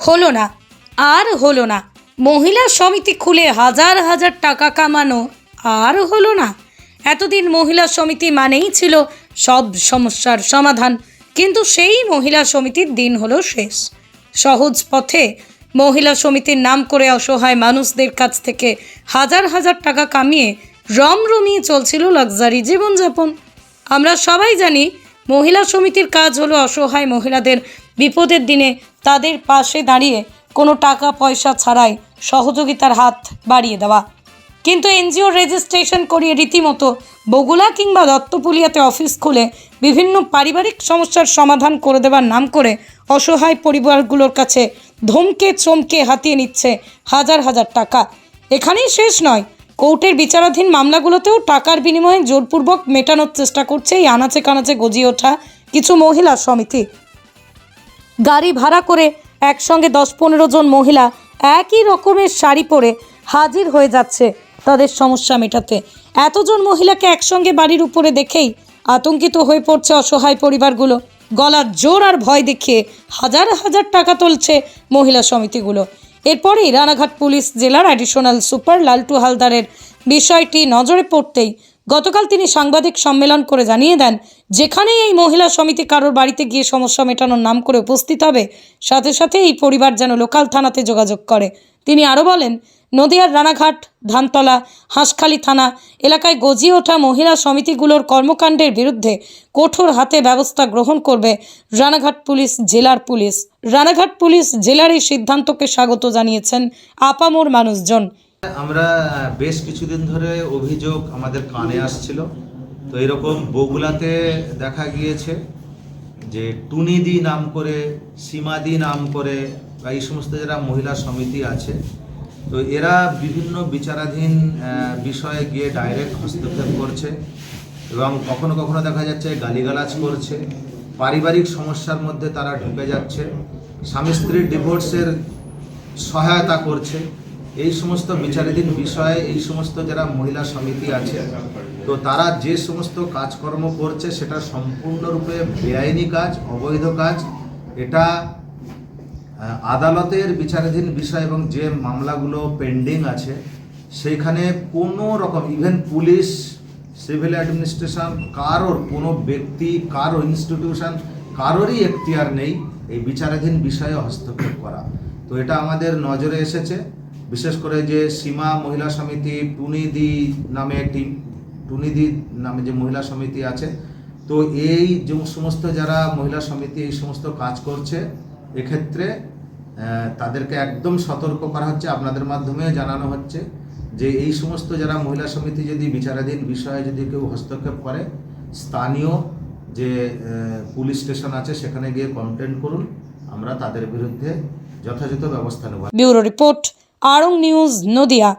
হলো না, আর হলো না। মহিলা সমিতি খুলে হাজার হাজার টাকা কামানো, আর হলো না। এতদিন মহিলা সমিতি মানেই ছিল সব সমস্যার সমাধান, কিন্তু সেই মহিলা সমিতির দিন হলো শেষ। সহজ পথে মহিলা সমিতির নাম করে অসহায় মানুষদের কাছ থেকে হাজার হাজার টাকা কামিয়ে রমরমিয়ে চলছিল লাক্সারি জীবনযাপন। আমরা সবাই জানি মহিলা সমিতির কাজ হলো অসহায় মহিলাদের বিপদের দিনে তাদের পাশে দাঁড়িয়ে কোনো টাকা, পয়সা ছাড়াই সহযোগিতার হাত বাড়িয়ে দেওয়া। কিন্তু এনজিও রেজিস্ট্রেশন করিয়ে রীতিমতো বগুলা কিংবা দত্তপুলিয়াতে অফিস খুলে বিভিন্ন পারিবারিক সমস্যার সমাধান করে দেওয়ার নাম করে অসহায় পরিবারগুলোর কাছে ধমকে, চমকে হাতিয়ে নিচ্ছে হাজার হাজার টাকা। এখানেই শেষ নয়, কোর্টের বিচারাধীন মামলাগুলোতেও টাকার বিনিময়ে জোরপূর্বক মেটানোর চেষ্টা করছে এই আনাচে কানাচে গজিয়ে ওঠা কিছু মহিলা সমিতি। গাড়ি ভাড়া করে একসঙ্গে দশ পনেরো জন মহিলা একই রকমের শাড়ি পরে হাজির হয়ে যাচ্ছে তাদের সমস্যা মেটাতে। এতজন মহিলাকে একসঙ্গে বাড়ির উপরে দেখেই আতঙ্কিত হয়ে পড়ছে অসহায় পরিবারগুলো। গলার জোর আর ভয় দেখিয়ে হাজার হাজার টাকা তুলছে মহিলা সমিতিগুলো। এরপরেই রানাঘাট পুলিশ জেলার অ্যাডিশনাল সুপার লালটু হালদারের বিষয়টি নজরে পড়তেই গতকাল তিনি সাংবাদিক সম্মেলন করে জানিয়ে দেন, যেখানেই এই মহিলা সমিতি কারোর বাড়িতে গিয়ে সমস্যা মেটানোর নাম করে উপস্থিত হবে, সাথে সাথে এই পরিবার যেন লোকাল থানাতে যোগাযোগ করে। তিনি আরও বলেন, নদিয়ার রানাঘাট, ধানতলা, হাঁসখালি থানা এলাকায় গজিয়ে ওঠা মহিলা সমিতিগুলোর কর্মকাণ্ডের বিরুদ্ধে কঠোর হাতে ব্যবস্থা গ্রহণ করবে রানাঘাট পুলিশ, জেলার পুলিশ। রানাঘাট পুলিশ জেলার এই সিদ্ধান্তকে স্বাগত জানিয়েছেন আপামোর মানুষজন। আমরা বেশ কিছুদিন ধরে অভিযোগ আমাদের কানে আসছিল। তো এরকম বগুলাতে দেখা গিয়েছে যে টুনিদি নাম করে, সীমাদি নাম করে, বা এই সমস্ত যারা মহিলা সমিতি আছে, তো এরা বিভিন্ন বিচারাধীন বিষয়ে গিয়ে ডাইরেক্ট হস্তক্ষেপ করছে এবং কখনো কখনো দেখা যাচ্ছে গালিগালাজ করছে। পারিবারিক সমস্যার মধ্যে তারা ঢুকে যাচ্ছে। স্বামী স্ত্রীর ডিভোর্সের সহায়তা করছে। এই সমস্ত বিচারাধীন বিষয়ে, এই সমস্ত যারা মহিলা সমিতি আছে, তো তারা যে সমস্ত কাজকর্ম করছে, সেটা সম্পূর্ণরূপে বেআইনি কাজ, অবৈধ কাজ। এটা আদালতের বিচারাধীন বিষয় এবং যে মামলাগুলো পেন্ডিং আছে সেইখানে কোনো রকম, ইভেন পুলিশ, সিভিল অ্যাডমিনিস্ট্রেশন, কারোর, কোনো ব্যক্তি, কারও ইনস্টিটিউশন, কারোরই এখতিয়ার নেই এই বিচারাধীন বিষয়ে হস্তক্ষেপ করা। তো এটা আমাদের নজরে এসেছে। বিশেষ করে যে সীমা মহিলা সমিতি টুনিদি নামে একটি, টুনিদি নামে যে মহিলা সমিতি আছে, তো এই যে সমস্ত যারা মহিলা সমিতি এই সমস্ত কাজ করছে, এক্ষেত্রে তাদেরকে একদম সতর্ক করা হচ্ছে। আপনাদের মাধ্যমে জানানো হচ্ছে যে এই সমস্ত যারা মহিলা সমিতি যদি বিচারাধীন বিষয়ে যদি কেউ হস্তক্ষেপ করে, স্থানীয় যে পুলিশ স্টেশন আছে, সেখানে গিয়ে কমপ্লেন করুন। আমরা তাদের বিরুদ্ধে যথাযথ ব্যবস্থা নেব। Bureau report Arong news Nadia.